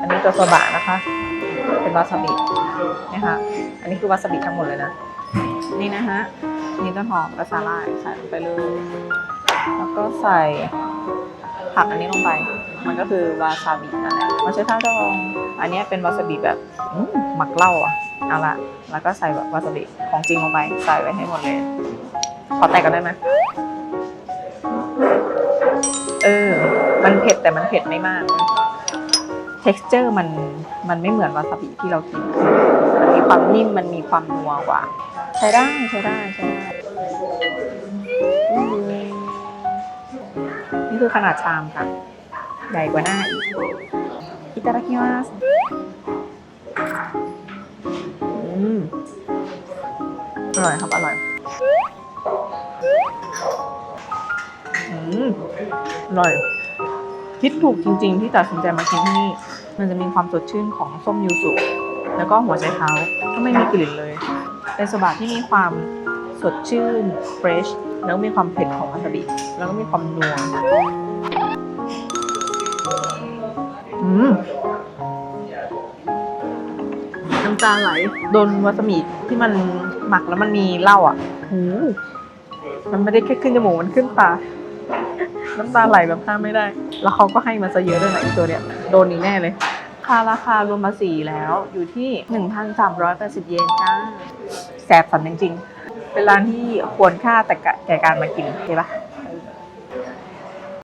อันนี้ตัวโซบะนะคะ เป็นวาซาบิเนี่ยค่ะอันนี้คือวาซาบิทั้งหมดเลยนะ นี่นะฮะ นี่ต้นหอมกับสาหร่ายใส่ลงไปเลย แล้วก็ใส่ผักอันนี้ลงไป มันก็คือวาซาบินั่นแหละมาใช้ท่าดอง อันนี้เป็นวาซาบิแบบหมักเหล้าอะ เอาละ แล้วก็ใส่แบบวาซาบิของจริงลงไป ใส่ไว้ให้หมดเลย ขอแตกกันได้ไหมเออ มันเผ็ดแต่มันเผ็ดไม่มาก texture มันมันไม่เหมือนวาซาบิที่เรากิน มันมีความนิ่มมันมีความนัวกว่า ใช้ได้ใช้ได้ใช้ได้อืมนี่คือขนาดชามค่ะ ใหญ่กว่าหน้าอีกอิตาดาคิมัสอืมอร่อยครับ อร่อย อืม อร่อย คิดถูกจริง ๆ ที่ตัดสินใจมากินที่นี่ มันจะมีความสดชื่นของส้มยูสุแล้วก็หัวไชเท้าก็ไม่มีกลิ่นเลย เป็นโซบะที่มีความสดชื่นเฟรชแล้วมีความเผ็ดของวาซาบิแล้วก็มีความนัวอืมน้ำตาไหลโดนวาซาบิที่มันหมักแล้วมันมีเหล้าอะหูมันไม่ได้แค่ขึ้นจมูกมันขึ้นตา น้ำตาไหลแบบห้ามไม่ได้ แล้วเขาก็ให้มาซะเยอะด้วยนะอีตัวเนี้ย โดนนี้แน่เลย ค่าราคารวมภาษีแล้วอยู่ที่ 1,380 เยนจ้าแสบสันจริงๆ เป็นร้านที่ควรค่าแต่กะแก่การมากินใช่ปะ